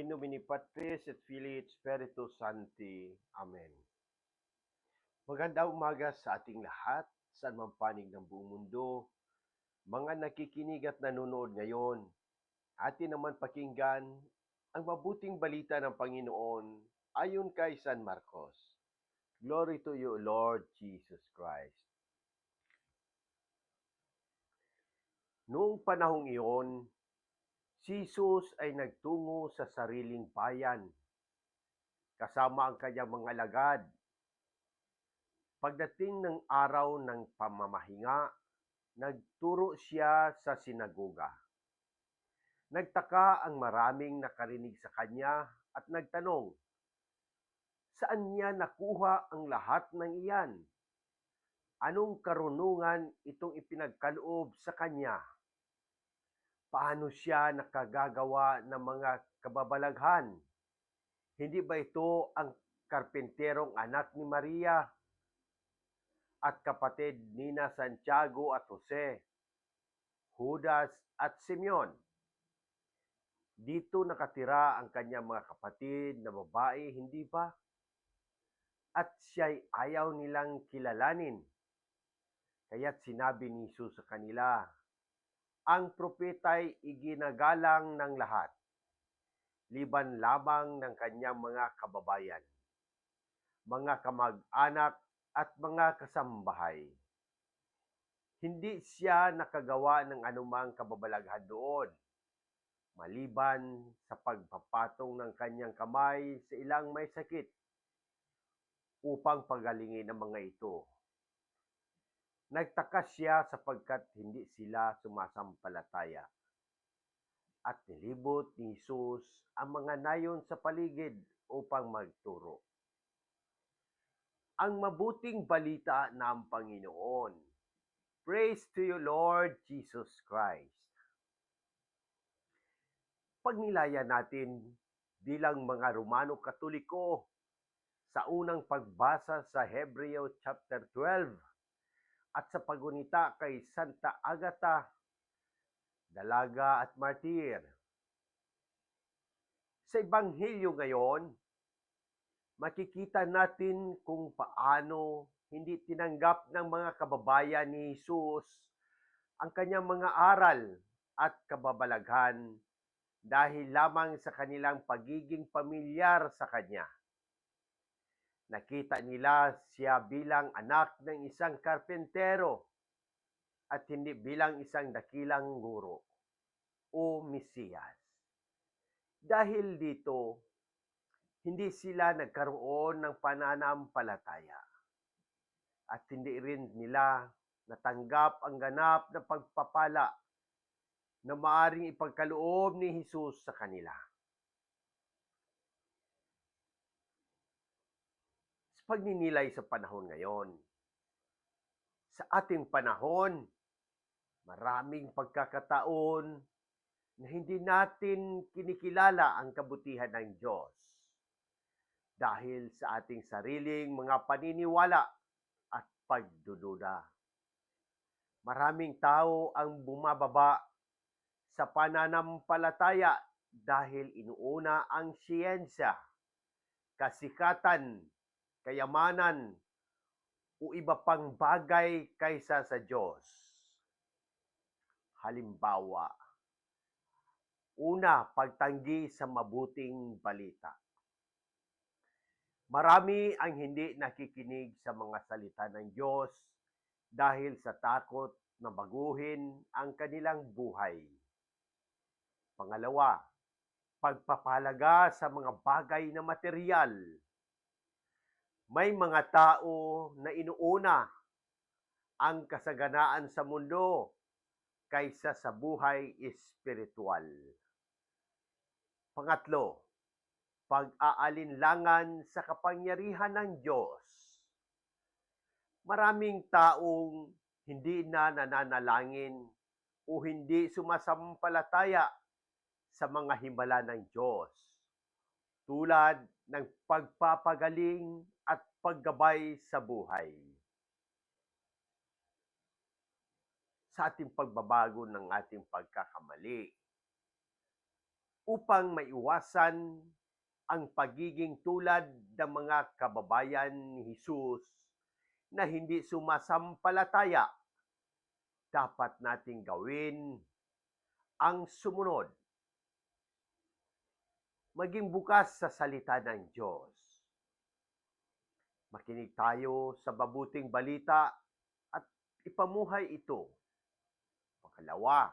In nomine Patris et Filii et Spiritus Sancti. Amen. Magandang umaga sa ating lahat, saan man ng buong mundo. Mga nakikinig at nanonood ngayon, atin naman pakinggan ang mabuting balita ng Panginoon ayon kay San Marcos. Glory to you, Lord Jesus Christ. Noong panahong iyon, Jesus ay nagtungo sa sariling bayan kasama ang kanyang mga alagad. Pagdating ng araw ng pamamahinga, nagturo siya sa sinagoga. Nagtaka ang maraming nakarinig sa kanya at nagtanong, saan niya nakuha ang lahat ng iyan? Anong karunungan itong ipinagkaloob sa kanya? Paano siya nakagagawa ng mga kababalaghan? Hindi ba ito ang karpenterong anak ni Maria at kapatid ni na Santiago at Jose, Judas at Simeon? Dito nakatira ang kanyang mga kapatid na babae, hindi ba? At siya'y ayaw nilang kilalanin. Kaya't sinabi ni Jesus sa kanila, ang propeta'y iginagalang ng lahat, liban lamang ng kanyang mga kababayan, mga kamag-anak at mga kasambahay. Hindi siya nakagawa ng anumang kababalaghan doon, maliban sa pagpapatong ng kanyang kamay sa ilang may sakit upang pagalingin ang mga ito. Nagtaka siya sapagkat hindi sila sumasampalataya. At nilibot ni Jesus ang mga nayon sa paligid upang magturo. Ang mabuting balita ng Panginoon. Praise to you, Lord Jesus Christ. Pagnilaya natin bilang mga Romano Katoliko sa unang pagbasa sa Hebreo chapter 12 at sa pagunita kay Santa Agata, dalaga at martir. Sa Ebanghelyo ngayon, makikita natin kung paano hindi tinanggap ng mga kababayan ni Jesus ang kanyang mga aral at kababalaghan dahil lamang sa kanilang pagiging pamilyar sa kanya. Nakita nila siya bilang anak ng isang karpentero at hindi bilang isang dakilang guro o Mesiyas. Dahil dito, hindi sila nagkaroon ng pananampalataya at hindi rin nila natanggap ang ganap na pagpapala na maaring ipagkaloob ni Jesus sa kanila. Pagninilay sa panahon ngayon. Sa ating panahon, maraming pagkakataon na hindi natin kinikilala ang kabutihan ng Diyos dahil sa ating sariling mga paniniwala at pagdududa. Maraming tao ang bumababa sa pananampalataya dahil inuuna ang siyensya, kasikatan kayamanan, o iba pang bagay kaysa sa Diyos. Halimbawa, una, pagtanggi sa mabuting balita. Marami ang hindi nakikinig sa mga salita ng Diyos dahil sa takot na baguhin ang kanilang buhay. Pangalawa, pagpapalaga sa mga bagay na material may mga tao na inuuna ang kasaganaan sa mundo kaysa sa buhay espiritual. Pangatlo, pag-aalinlangan sa kapangyarihan ng Diyos. Maraming taong hindi na nananalangin o hindi sumasampalataya sa mga himala ng Diyos tulad ng pagpapagaling at paggabay sa buhay. Sa ating pagbabago ng ating pagkakamali. upang maiwasan ang pagiging tulad ng mga kababayan ni Jesus na hindi sumasampalataya, dapat nating gawin ang sumunod. Maging bukas sa salita ng Diyos. Makinig tayo sa mabuting balita at ipamuhay ito. Pangalawa,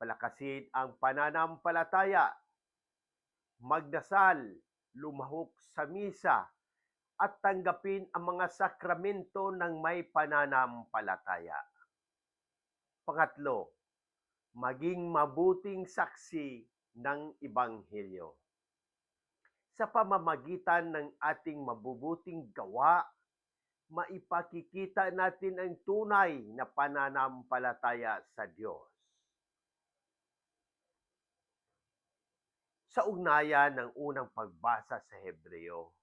palakasin ang pananampalataya magdasal, lumahok sa misa, at tanggapin ang mga sakramento ng may pananampalataya. Pangatlo, maging mabuting saksi ng Ibanghelyo. Sa pamamagitan ng ating mabubuting gawa, maipakikita natin ang tunay na pananampalataya sa Diyos. sa ugnayan ng unang pagbasa sa Hebreo.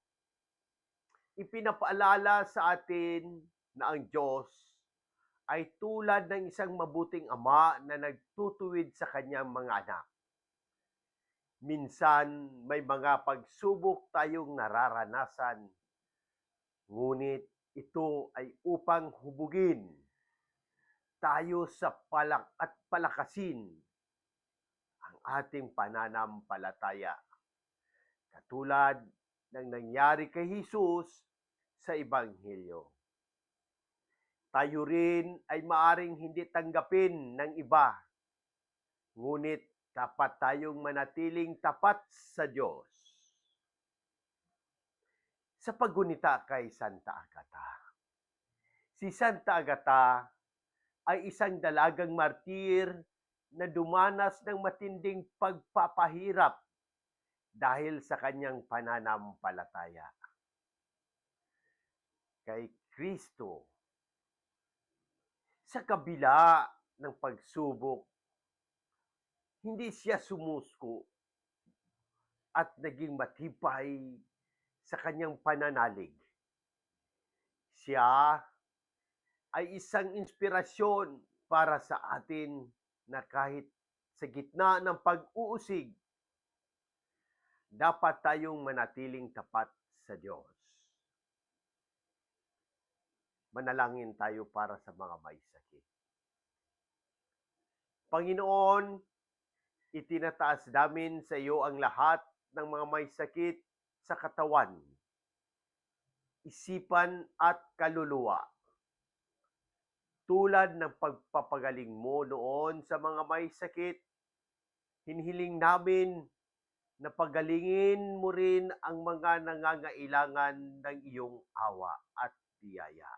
Ipinapaalala sa atin na ang Diyos ay tulad ng isang mabuting ama na nagtutuwid sa kanyang mga anak. Minsan may mga pagsubok tayong nararanasan, ngunit ito ay upang hubugin tayo sa palak at palakasin ang ating pananampalataya. Katulad ng nangyari kay Jesus sa Ebanghelyo. Tayo rin ay maaring hindi tanggapin ng iba, ngunit dapat tayong manatiling tapat sa Diyos. Sa paggunita kay Santa Agata. Si Santa Agata ay isang dalagang martir na dumanas ng matinding pagpapahirap dahil sa kanyang pananampalataya kay Kristo. Sa kabila ng pagsubok, hindi siya sumusko at naging matibay sa kanyang pananalig. Siya ay isang inspirasyon para sa atin na kahit sa gitna ng pag-uusig, dapat tayong manatiling tapat sa Diyos. Manalangin tayo para sa mga may sakit. Panginoon, itinataas namin sa iyo ang lahat ng mga may sakit sa katawan, isipan at kaluluwa tulad ng pagpapagaling mo noon sa mga may sakit, hinhiling namin na pagalingin mo rin ang mga nangangailangan ng iyong awa at biyaya.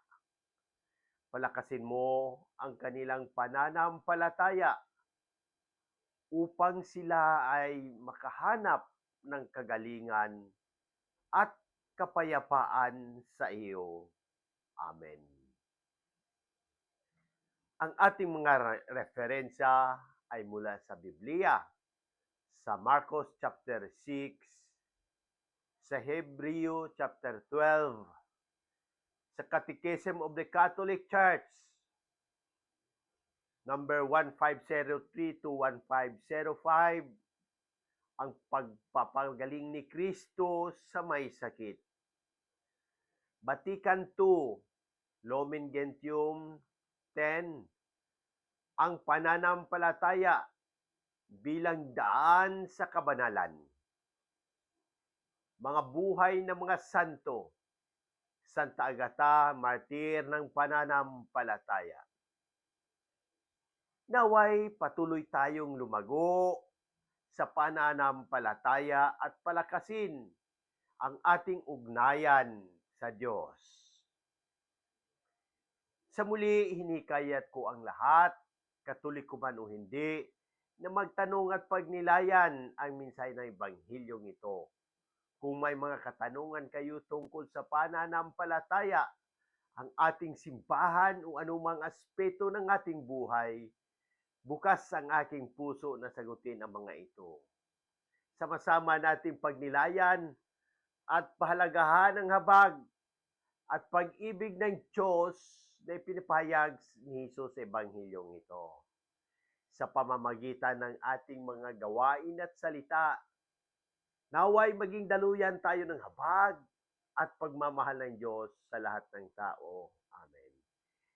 Palakasin mo ang kanilang pananampalataya upang sila ay makahanap ng kagalingan at kapayapaan sa iyo. Amen. Ang ating mga re- referensya ay mula sa Biblia, sa Marcos chapter 6, sa Hebreo chapter 12, sa Catechism of the Catholic Church, number 1503 to 1505, ang pagpapagaling ni Kristo sa may sakit. Vatican II, Lumen Gentium 10, ang pananampalataya bilang daan sa kabanalan. Mga buhay ng mga santo, Santa Agata, martir ng pananampalataya. Naway patuloy tayong lumago sa pananampalataya at palakasin ang ating ugnayan sa Diyos. Sa muli, hinikayat ko ang lahat, katoliko man o hindi, na magtanong at pagnilayan ang minsay ng Ebanghilyong ito. Kung may mga katanungan kayo tungkol sa pananampalataya, ang ating simbahan o anumang aspeto ng ating buhay, Bukas ang aking puso na sagutin ang mga ito. Sama-sama nating pagnilayan at pahalagahan ang habag at pag-ibig ng Diyos na ipinapahayag ni Jesus sa Ebanghilyong ito. Sa pamamagitan ng ating mga gawain at salita, naway maging daluyan tayo ng habag at pagmamahal ng Diyos sa lahat ng tao.